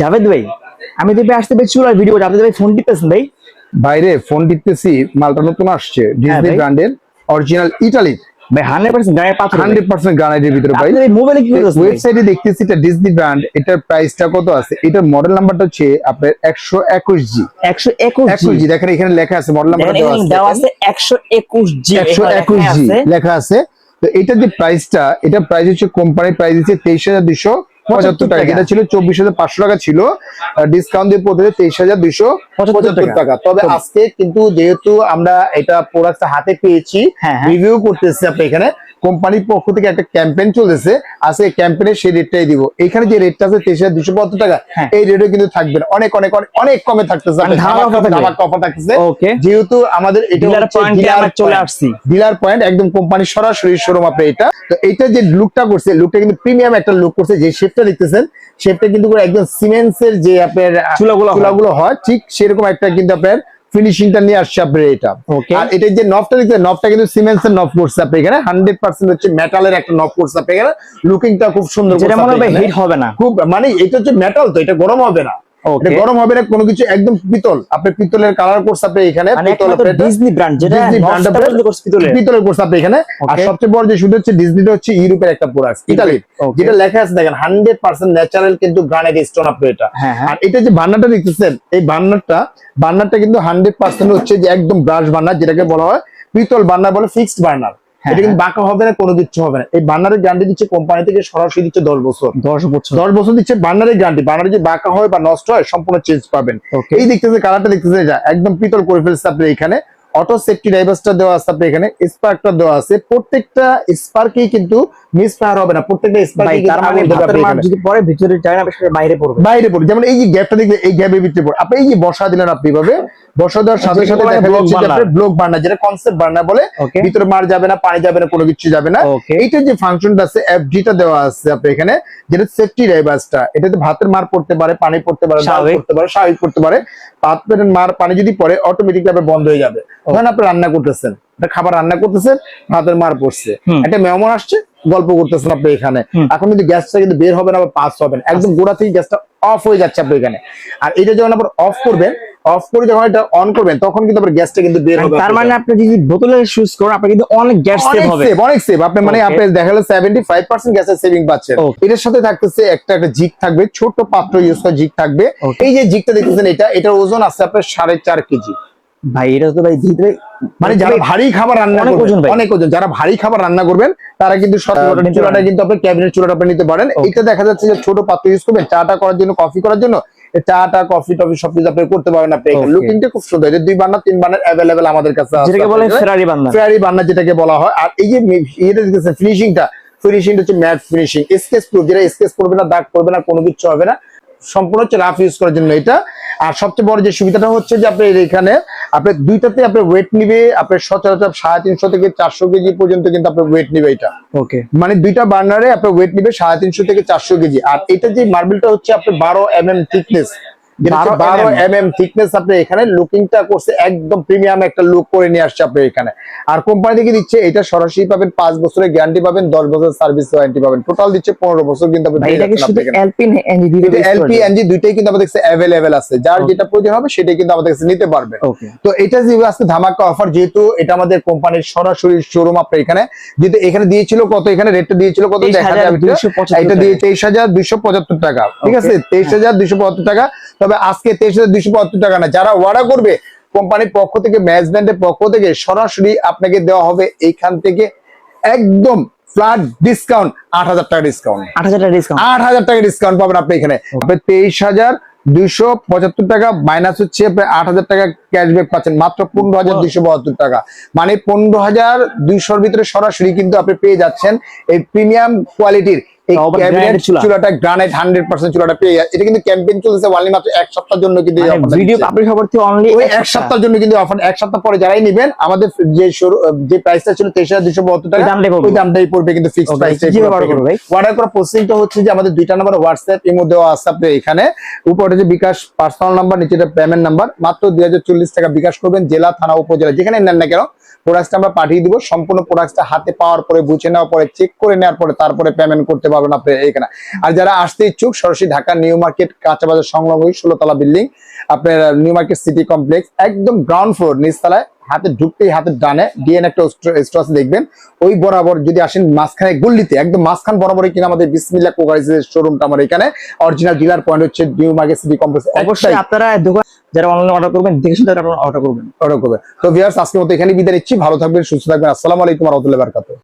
জাভেদ ভাই আমি তো আসতে পেরেছি চুলার ভিডিও জাভেদ ভাই ফোন টিপতেছেন ভাই? বাইরে ফোন দিতেছি মালটা নতুন আসছে ডিজনি। ব্র্যান্ডের অরিজিনাল ইটালি ভাই হান্ড্রেড পার্সেন্ট গায়ে পাথর হান্ড্রেড পার্সেন্ট গ্রানাইটের ভিতরে ভাই। আপনি মোবাইলে কি করতেছেন ওয়েবসাইটে দেখতেছি এটা ডিজনি ব্র্যান্ড এটার প্রাইসটা কত আছে? এটার মডেল নাম্বারটা হচ্ছে আপনার একশো একুশ জি। একশো একুশ একুশ জি দেখেন এখানে লেখা আছে মডেল নাম্বারটা দেওয়া আছে। দেওয়া আছে একশো একুশ জি। একশো একুশ জি লেখা আছে। তো এটা যে প্রাইসটা এটা প্রাইস হচ্ছে কোম্পানির প্রাইস দিচ্ছে তেইশ হাজার দুশো পঁচাত্তর টাকা। এটা ছিল চব্বিশ হাজার পাঁচশো টাকা ছিল। ডিসকাউন্ট দিয়ে পড়তে তেইশ হাজার পঁচাত্তর টাকা। তবে আজকে কিন্তু যেহেতু আমরা এটা হাতে পেয়েছি হ্যাঁ, হ্যাঁ। রিভিউ করতেছি আপনি এখানে। কোম্পানির পক্ষ থেকে একটা ক্যাম্পেইন চলতেছে। সেই ক্যাম্পেইনের সেই রেটটাই দিব। এখানে যে রেটটা আছে তেইশ হাজার দুশো পঁচাত্তর টাকা হ্যাঁ। এই রেটে কিন্তু থাকবে। না। অনেক অনেক অনেক কমে থাকতেছে। মানে থাকতেছে। যেহেতু আমাদের চলে আসছি। ডিলার পয়েন্ট একদম কোম্পানির সরাসরি শোরুম আপনি এটা। তো এটা যে লুকটা করছে লুকটা কিন্তু প্রিমিয়াম একটা লুক করছে যে শেপটা দেখতেছেন শেপটা কিন্তু একদম সিমেন্টস এর যে আপনার চুলাগুলো। চুলাগুলো হয় ঠিক সেরকম একটা কিন্তু আপনার ফিনিশিংটা নিয়ে আসছে আপনার এটা. আর এটা যে নবটা দেখছেন নবটা কিন্তু এর নব করছে আপনি এখানে হান্ড্রেড পার্সেন্ট হচ্ছে মেটালের একটা নব করছে আপনি এখানে লুকিংটা খুব সুন্দর। হিট হবে না খুব মানে এটা হচ্ছে মেটাল তো এটা গরম হবে না গরম হবে না কোনো কিছু একদম পিতল। আপনি পিতলের কালার করছে আপনি এখানে মানে ডিজনি ব্র্যান্ড যেটা পিতলের। পিতলের করছে আপনি এখানে। আর সবচেয়ে বড় যে শুধু হচ্ছে ডিজনিটা হচ্ছে ইউরোপের একটা প্রোডাক্ট ইতালি Okay. যেটা লেখা আছে দেখেন হান্ড্রেড পার্সেন্ট ন্যাচারাল কিন্তু গ্রানাইট স্টোন আপনি এটা। হ্যাঁ, হ্যাঁ। আর এটা যে বার্নারটা দেখতেছেন এই বার্নারটা বার্নারটা কিন্তু হান্ড্রেড পার্সেন্ট হচ্ছে যে একদম ব্রাশ বার্নার যেটাকে বলা হয় পিতল বার্নার বলে ফিক্সড বার্নার এটা কিন্তু বাঁকা হবে না কোনো দিচ্ছে হবে না। এই বার্নারের গ্যারান্টি দিচ্ছে কোম্পানি থেকে সরাসরি দিচ্ছে দশ বছর। দশ বছর। দশ বছর দিচ্ছে বার্নারের গ্যারান্টি বার্নার যে বাঁকা হয় বা নষ্ট হয় সম্পূর্ণ চেঞ্জ পাবেন। এই দেখতেছে কালারটা দেখতেছে যা একদম পিতল করে ফেলছে আপনি এখানে। অটো সেফটি ডাইভার্সটা দেওয়া আছে আপনি এখানে স্পার্কটা দেওয়া আছে। প্রত্যেকটা স্পার্কেই কিন্তু মিস ফায়ার হবে না প্রত্যেকটা স্পার্কে তার মানে ভাতের মার যদি পরে ভিতরে যায় না সেটা বাইরে পড়বে। বাইরে পড়ে যেমন এই যে গ্যাপটা দেখলে এই গ্যাপের ভিতরে পড়ে। আপনি এই যে বসা দিলেন আপনি ভাবে বসা দেওয়ার সাথে সাথে দেখা যাচ্ছে যে। আপনার ব্লক বার্নার যেটা কনসেপ্ট বার্নার বলে ভিতরে মার যাবে না পানি যাবে না কোনো কিছু যাবে না। এইটা যে ফাংশনটা আছে এফডিটা দেওয়া আছে আপনি এখানে যেটা সেফটি ডাইভার্সটা এটাতে ভাতের মার পড়তে পারে পানি পড়তে পারে। পড়তে পারে স্বাভাবিক পড়তে পারে। ভাতের মার পানি যদি পড়ে অটোমেটিকলি বন্ধ হয়ে যাবে। ধরেন আপনি রান্না করতেছেন খাবার রান্না করতেছেন ভাতের মার পড়ছে একটা মেহমান আসছে গল্প করতেছেন আপনি এখানে। এখন কিন্তু গ্যাসটা কিন্তু বের হবে না বা পাস হবে না। একদম গোড়া থেকে গ্যাসটা অফ হয়ে যাচ্ছে আপনি এখানে। আর এটা যখন আপনার অফ করবেন অফ করে যখন এটা অন করবেন তখন কিন্তু আপনার গ্যাসটা কিন্তু বের হবে তার মানে আপনি যদি বোতলে সুইচ করেন আপনার কিন্তু অনেক গ্যাস সেভ হবে। সেভ অনেক সেভ আপনি মানে আপনি দেখা গেলো সেভেন্টি ফাইভ পার্সেন্ট গ্যাসের সেভিং পাচ্ছেন. এটার সাথে থাকতেছে একটা একটা জিগ থাকবে ছোট পাত্র ইউজ করা জিগ থাকবে। এই যে জিগটা দেখতেছেন এটা এটার ওজন আছে আপনার সাড়ে চার কেজি। ভাই এটা তো ভাই দিতে মানে যারা ভারী খাবার রান্না করবেন অনেক ওজন। যারা ভারী খাবার রান্না করবেন তারা কিন্তু চুলাটা। কিন্তু আপনার ক্যাবিনেট চুলাটা আপনি নিতে পারেন। এটা দেখা যাচ্ছে যে ছোট পাত্র ইউজ করবেন চাটা করার জন্য কফি করার জন্য। চাটা কফি টফি সবকিছু আপনি করতে পারবেন আপনি. লুকিংটা খুব সুন্দর। এটা দুই বান্না তিন বান্নার অ্যাভেলেবেল আমাদের কাছে আছে। যেটাকে বলে ফেরারি বান্দা ফেয়ারি বান্না যেটাকে বলা হয়। আর এই যে এটা দেখতেছেন ফিনিশিংটা ফিনিশিংটা হচ্ছে ম্যাট ফিনিশিং স্কেচ প্রুফ যেটা স্কেচ করবে না দাগ করবে না কোনো কিছু হবে না। সম্পূর্ণ হচ্ছে রাফ ইউজ করার জন্য এটা। আর সবচেয়ে বড় যে সুবিধাটা হচ্ছে যে আপনার এখানে আপনার দুইটাতে আপনার ওয়েট নিবে আপনার সচরাচর সাড়ে তিনশো থেকে চারশো কেজি পর্যন্ত কিন্তু আপনার ওয়েট নিবে এটা। ওকে মানে দুইটা বার্নারে আপনার ওয়েট নিবে সাড়ে তিনশো থেকে চারশো কেজি। আর এটা যে মার্বেলটা হচ্ছে আপনার বারো এম এম থিকনেস বারো 12 এম এম থিকনেস আপনি এখানে লুকিংটা করছে একদম প্রিমিয়াম একটা লুক করে নিয়ে আসছে আপনি এখানে। আর কোম্পানি থেকে দিচ্ছে এটা সরাসরি পাবেন পাঁচ বছরের গ্যারান্টি পাবেন দশ বছর সার্ভিস ওয়ারেন্টি পাবেন। টোটাল দিচ্ছে পনেরো বছর কিন্তু এলপি এনজি দুইটাই কিন্তু আমাদের কাছে অ্যাভেলেবেল আছে। যার যেটা প্রয়োজন হবে সেটাই কিন্তু আমাদের কাছে নিতে পারবেন তো এটা যে আজকে ধামাকা অফার যেহেতু এটা আমাদের কোম্পানির সরাসরি শোরুম আপনার এখানে যেহেতু এখানে দিয়েছিল কত এখানে রেটটা দিয়েছিল কত দেখা যাবে। এটা। দিয়ে তেইশ হাজার দুইশো পঁচাত্তর টাকা ঠিক আছে. তেইশ হাজার দুইশো পঁচাত্তর টাকা। তবে আজকে তেইশ হাজার দুইশো টাকা না। যারা অর্ডার করবে কোম্পানির পক্ষ থেকে ম্যানেজমেন্টের পক্ষ থেকে সরাসরি আপনাকে দেওয়া হবে এইখান থেকে একদম ফ্ল্যাট ডিসকাউন্ট আট হাজার টাকা ডিসকাউন্ট আট হাজার টাকা ডিসকাউন্ট আট হাজার টাকা ডিসকাউন্ট পাবেন আপনি এখানে। তেইশ হাজার দুইশো পঁচাত্তর টাকা মাইনাস হচ্ছে আট হাজার টাকা ক্যাশব্যাক পাচ্ছেন মাত্র পনেরো হাজার দুইশো বাহাত্তর টাকা। মানে পনেরো হাজার দুইশোর ভিতরে সরাসরি কিন্তু আপনি পেয়ে যাচ্ছেন এই প্রিমিয়াম কোয়ালিটির এই তাও আবার ক্যাবিনেট granite চুলা। চুলাটা গ্রানাইট হান্ড্রেড পার্সেন্ট চুলাটা পেয়ে এটা কিন্তু ক্যাম্পেইন চলছে অনলি মাত্র এক সপ্তাহের জন্য কিন্তু এই offer টা ভিডিও পাবলিশ হবার থেকে অনলি ওই এক সপ্তাহের জন্য কিন্তু অফার এক সপ্তাহ পরে যারাই নেবেন আমাদের যে যে প্রাইসটা ছিল তেইশ হাজার দুশো বাহাত্তর টাকা ওই দামটাই পড়বে। ওই দামটাই পড়বে কিন্তু ফিক্সড প্রাইস কীভাবে order করবে ভাই? অর্ডার করার প্রসেসিংটা হচ্ছে যে আমাদের দুইটা নাম্বার হোয়াটসঅ্যাপ ইমো দেওয়া আছে আপনি এখানে উপরে যে বিকাশ পার্সোনাল নাম্বার নিচে পেমেন্ট নাম্বার মাত্র দুই হাজার চল্লিশ টাকা বিকাশ করবেন জেলা থানা উপজেলা যেখানে নেন না কেন প্রোডাক্টটা আমরা পাঠিয়ে দিব। সম্পূর্ণ প্রোডাক্টটা হাতে পাওয়ার পরে, বুঝে নেওয়ার পরে চেক করে নেওয়ার পরে, তারপরে পেমেন্ট করতে পারবেন আপনি এখানে আর যারা আসতে ইচ্ছুক, সরাসরি ঢাকা নিউ মার্কেট কাঁচা বাজার সংলগ্ন ষোলোতলা বিল্ডিং, আপনার নিউ মার্কেট সিটি কমপ্লেক্স, একদম গ্রাউন্ড ফ্লোর নিচতলায় হাতে ঢুকতেই হাতের ডানে ডিএন একটা দেখবেন। ওই বরাবর যদি আসেন মাঝখানে গুল্লিতে একদম মাঝখান বরাবরই কিনা আমাদের বিসমিল্লা কোকারিজের শোরুমটা আমার এখানে। অরিজিনাল ডিলার পয়েন্ট হচ্ছে নিউ মার্কেট সিটি কমপ্লেক্স অবশ্যই আপনারা দোকান যারা অনলাইনে অর্ডার করবেন দেখে শুনে অর্ডার করবেন। অর্ডার করবেন। তো ভিউয়ার্স আজকের মতো এখানে বিদায় নিচ্ছি। ভালো থাকবেন সুস্থ থাকবেন। আসসালামু আলাইকুম রহমতুল্লাহ বারকাতুহ।